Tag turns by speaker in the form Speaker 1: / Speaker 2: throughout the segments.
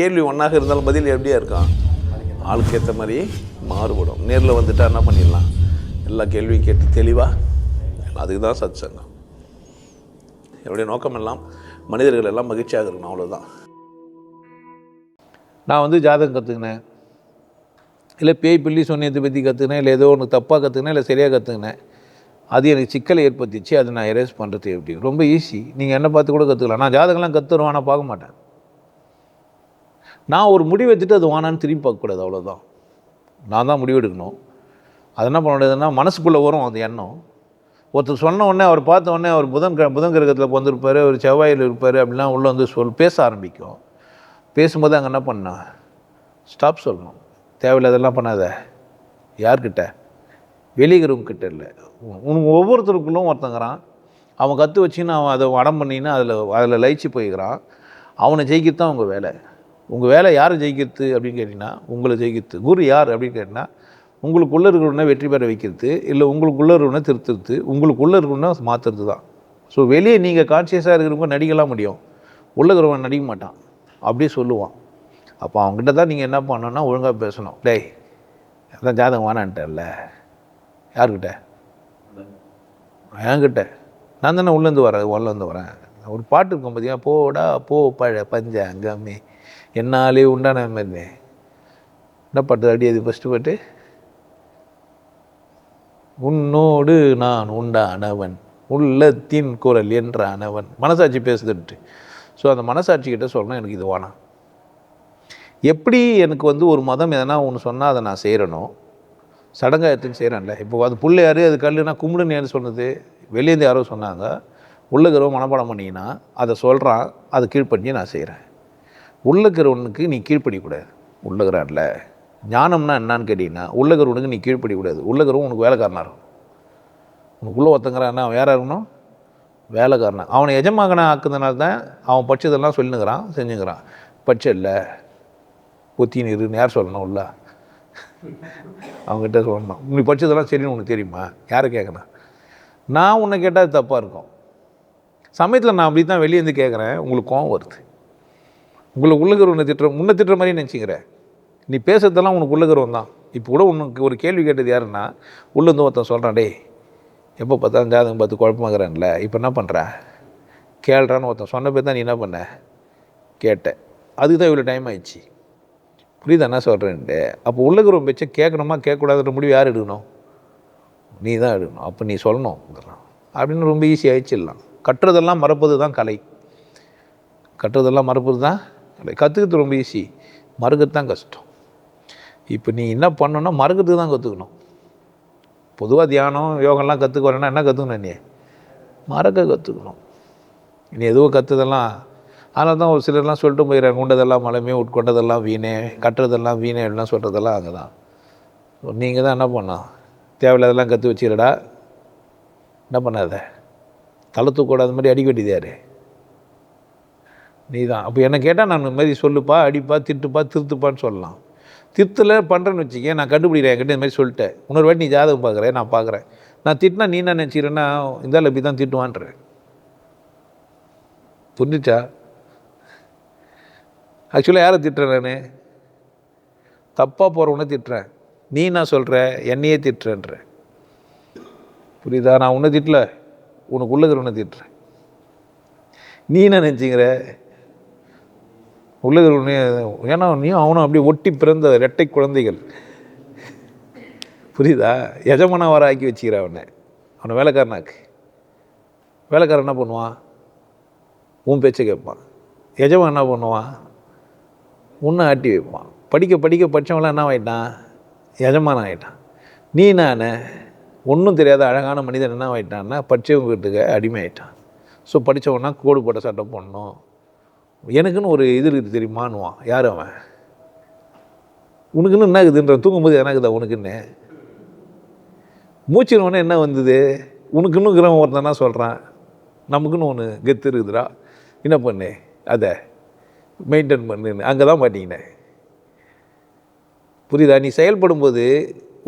Speaker 1: கேள்வி ஒன்றாக இருந்தாலும் பதில் எப்படியா இருக்கான் ஆளுக்கு ஏற்ற மாதிரி மாறுபடும். நேரில் வந்துட்டா என்ன பண்ணிடலாம்? எல்லா கேள்வியும் கேட்டு தெளிவாக அதுக்கு தான் சத் சங்கம் என்னுடைய நோக்கம் எல்லாம் மனிதர்கள் எல்லாம் மகிழ்ச்சியாக இருக்கணும் அவ்வளோதான்
Speaker 2: நான் வந்து ஜாதகம் கற்றுக்கினேன் இல்லை பேய் பில்லி சொன்னியத்தை பற்றி கற்றுக்கினேன் இல்லை ஏதோ ஒன்று தப்பாக கற்றுக்கினேன் இல்லை சரியாக கற்றுக்கினேன் அது எனக்கு சிக்கலை ஏற்படுத்திச்சு அதை நான் எரேஸ் பண்ணுறது எப்படி? ரொம்ப ஈஸி நீங்கள் என்ன பார்த்து கூட கற்றுக்கலாம் நான் ஜாதகம்லாம் கற்றுருவேன் ஆனால் பார்க்க மாட்டேன். நான் ஒரு முடிவு எடுத்துட்டு அது வானான்னு திரும்பி பார்க்கக்கூடாது அவ்வளோதான் நான் தான் முடிவு எடுக்கணும். அது என்ன பண்ண முடியாதுன்னா மனசுக்குள்ளே வரும் அந்த எண்ணம். ஒருத்தர் சொன்ன உடனே அவர் பார்த்த உடனே அவர் புதன் கிர- புதன் கிரகத்தில் வந்திருப்பார் அவர் செவ்வாயில் இருப்பார் அப்படிலாம் உள்ளே வந்து சொல் பேச ஆரம்பிக்கும். பேசும்போது அங்கே என்ன பண்ணா? ஸ்டாப் சொல்லணும். தேவையில்லாதெல்லாம் பண்ணாத. யார்கிட்ட? வெளிகிறவங்க கிட்ட இல்லை. உனக்கு ஒவ்வொருத்தருக்குள்ளும் ஒருத்தங்கிறான். அவன் கற்று வச்சுன்னு அவன் அதை அடம் பண்ணின்னு அதில் அதில் லயிச்சு போய்க்கிறான். அவனை ஜெயிக்கிறது தான் அவங்க வேலை. உங்கள் வேலை யார் ஜெயிக்கிறது அப்படின்னு கேட்டிங்கன்னா உங்களை ஜெயிக்கிறது. குரு யார் அப்படின்னு கேட்டிங்கன்னா உங்களுக்குள்ளே இருக்கிறவனை வெற்றி பெற வைக்கிறது இல்லை உங்களுக்குள்ளே இருக்கிறவனை திருத்துறது உங்களுக்குள்ளே இருக்கிறவனை மாற்றுறது தான். ஸோ வெளியே நீங்கள் கான்சியஸாக இருக்கிறவங்க நடிக்கலாம் முடியும். உள்ளே இருக்கிறவன் நடிக்க மாட்டான். அப்படியே சொல்லுவான். அப்போ அவங்ககிட்ட தான் நீங்கள் என்ன பண்ணணும்னா ஒழுங்காக பேசணும். டேய் அதான் ஜாதகம் வேணான்ட்டல்ல யார்கிட்ட? என்கிட்ட. நான் தானே உள்ளேருந்து வரேன் உள்ளேருந்து வரேன். ஒரு பாட்டு இருக்கும் பார்த்தீங்கன்னா போடா போ பழ பஞ்ச அங்கமே என்னாலே உண்டான மாதிரி என்ன பாட்டு அடி அது ஃபஸ்ட்டு பாட்டு உன்னோடு நான் உண்டானவன் உள்ளத்தின் குரல் என்றானவன். மனசாட்சி பேசுதுன்ட்டு. ஸோ அந்த மனசாட்சி கிட்ட சொல்லணும் எனக்கு இது வேணாம். எப்படி எனக்கு வந்து ஒரு மதம் எதனா ஒன்று சொன்னால் அதை நான் செய்கிறனோ எடுத்துன்னு செய்கிறேன்ல இப்போ அது பிள்ளையார் அது கல்லுனா கும்பிடுன்னு யார் சொன்னது? வெளியேந்து யாரோ சொன்னாங்க. உள்ளுக்கிறவ மனப்பாடம் பண்ணிங்கன்னா அதை சொல்கிறான் அதை கீழ்ப்பண்ணி நான் செய்கிறேன் உள்ளுக்கிறவனுக்கு நீ கீழ்ப்படிக்கூடாது உள்ளுகிறான்ல. ஞானம்னா என்னான்னு கேட்டிங்கன்னா உள்ளுக்கிறவனுக்கு நீ கீழ்ப்படிக்கூடாது உள்ளுக்கிறவன் உனக்கு வேலைக்காரனாக இருக்கும். உனக்குள்ளே ஒருத்தங்கிறான்னா அவன் யாராக இருக்கணும்? வேலைக்காரனா. அவனை எஜமாகனா ஆக்குதுனால தான் அவன் படிச்சதெல்லாம் சொல்லுங்கிறான் செஞ்சுக்கிறான் பட்ச இல்லை. பொத்தின்னு இருன்னு யார் சொல்லணும் உள்ள? அவங்ககிட்ட சொல்லணும்? நீ படித்ததெல்லாம் சரின்னு உனக்கு தெரியுமா? யாரை கேட்கணும்? நான் உன்னை கேட்டால் அது தப்பாக இருக்கும். சமயத்தில் நான் அப்படி தான் வெளியே இருந்து கேட்குறேன். உங்களுக்கு கோவம் வருது. உங்களுக்கு உன்னை திட்டுற முன்ன திட்டுற மாதிரி நினச்சிக்கிறேன் நீ பேசுறதெல்லாம் உனக்கு உள்ளுக்கிறவன் தான். இப்போ கூட உனக்கு ஒரு கேள்வி கேட்டது யாருன்னா உள்ளேருந்து ஒருத்தன் சொல்கிறான் டேய் எப்போ பார்த்தாலும் ஜாதகம் பார்த்து குழப்பமாகறான்ல இப்போ என்ன பண்ணுற கேள்றான்னு ஒருத்தன் சொன்ன பேர் தான் நீ என்ன பண்ண? கேட்டேன் அதுக்கு தான் இவ்வளோ டைம் ஆயிடுச்சு. புரியுதா என்ன சொல்கிறேன்ட்டு அப்போ உள்ளுக்கிறவன் பேச்சை கேட்கணுமா கேட்கக்கூடாதுன்ற முடிவு யார் எடுக்கணும்? நீ தான் எடுக்கணும். அப்போ நீ சொல்லணும் அப்படின்னு ரொம்ப ஈஸியாக ஆயிடுச்சிடலாம் கட்டுறதெல்லாம் மறப்பது தான் கலை. கட்டுறதெல்லாம் மறப்பது தான் கற்றுக்கிறது ரொம்ப ஈஸி மறுக்கிறது தான் கஷ்டம். இப்போ நீ என்ன பண்ணணும்னா மறுக்கிறதுக்கு தான் கற்றுக்கணும் பொதுவாக தியானம் யோகம்லாம் கற்றுக்க வரேன்னா என்ன கற்றுக்கணும் நீ? மறக்க கற்றுக்கணும் நீ எதுவும் கற்றுதெல்லாம் அதனால தான் ஒரு சிலர்லாம் சொல்லிட்டு போயிடுறாங்க. உண்டதெல்லாம் மலமே உட்கொண்டதெல்லாம் வீணே கட்டுறதெல்லாம் வீணே எல்லாம் சொல்கிறதெல்லாம் அங்கே தான் நீங்கள் தான் என்ன பண்ணோம் தேவையில்லாதெல்லாம் கற்று வச்சுக்கிறடா. என்ன பண்ணாத? தலை மாதிரி அடிக்க வேண்டியது யார்? நீ தான் அப்போ என்ன கேட்டால் நான் இந்த மாதிரி சொல்லுப்பா அடிப்பா திட்டுப்பா திருத்துப்பான்னு சொல்லலாம். திருத்தலை பண்ணுறேன்னு வச்சுக்க நான் கண்டுபிடிக்கிறேன் என்கிட்ட இந்த மாதிரி சொல்லிட்டேன். இன்னொரு வாட்டி நீ ஜாதகம் பார்க்குறேன் நான் பார்க்குறேன். நான் திட்டினா நீ என்ன நினச்சிக்கிறேன்னா இந்த இப்படி தான் திட்டுவான்றேன் புரிஞ்சுச்சா? ஆக்சுவலாக யாரை திட்டுறேன் நான்? தப்பாக போகிறவனை திட்டுறேன். நீ என்ன சொல்கிற என்னையே திட்டுறேன்ற. புரியுதா? நான் உன்னை திட்டல உனக்கு உன்னை திட்டுறேன். நீ என்ன நினச்சிங்கிற உள்ளது ஏன்னா நீயும் அவனும் அப்படியே ஒட்டி பிறந்த ரெட்டை குழந்தைகள். புரியுதா? எஜமான வர ஆக்கி வச்சுக்கிற அவனை. அவனை வேலைக்காரனாக்கு. வேலைக்காரன் என்ன பண்ணுவான்? உன் பேச்சை கேட்பான். எஜமான் என்ன பண்ணுவான்? உன்னை ஆட்டி வைப்பான். படிக்க படிக்க படித்தவங்களாம் என்ன ஆகிட்டான் எஜமான் ஆகிட்டான் நீ நான் ஒன்றும் தெரியாத அழகான மனிதன் என்ன ஆகிட்டான்னா படித்தவங்க வீட்டுக்கு அடிமை ஆகிட்டான் ஸோ படித்தவனா கோடு போட்ட சட்டை போடணும். எனக்குன்னு ஒரு இது இருக்குது தெரியுமான்னுவான் யார் அவன்? உனக்குன்னு என்ன இருக்குதுன்ற தூங்கும்போது என்ன இருக்குதா உனக்குன்னு? மூச்சினவொடனே என்ன வந்தது? உனக்குன்னு இருக்கிறவன் ஒருத்தனா சொல்கிறான் நமக்குன்னு ஒன்று கெத்து இருக்குதுடா. என்ன பண்ணு? அதை மெயின்டைன் பண்ணுன்னு. அங்கே தான் மாட்டிங்கினேன் புரியுதா? நீ செயல்படும்போது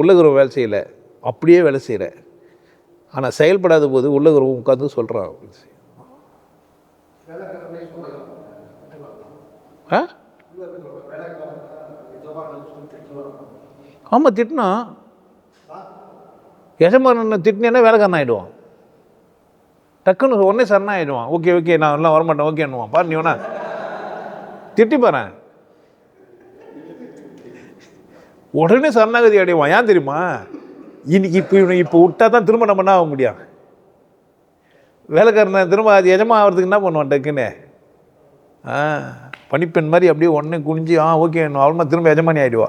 Speaker 2: உள்ளகிறவன் வேலை செய்யலை. அப்படியே வேலை செய்கிற ஆனால் செயல்படாத போது உள்ளகிறவன் உட்காந்து சொல்கிறான் ஆமாம் திட்டணும் எஜமானன் திட்டினேன்னா வேலைக்காரன் ஆகிடுவான் டக்குன்னு உடனே சரணா ஆகிடுவான் ஓகே ஓகே நான் எல்லாம் வரமாட்டேன் ஓகேன்னுவான் பாரு நீ வேணா. திட்டி பாரு. உடனே சரணாகதி அடைவான். ஏன் தெரியுமா? இன்னைக்கு இப்போ இவனை இப்போ விட்டா தான் திரும்ப நம்ம என்ன ஆக முடியும்? வேலைக்காரனை திரும்ப அது எஜமா ஆகிறதுக்கு என்ன பண்ணுவான் டக்குன்னு? பனிப்பெண் மாதிரி அப்படியே உடனே குனிஞ்சு ஆ ஓகே அவ்வளோ திரும்ப எஜமானி ஆகிடுவா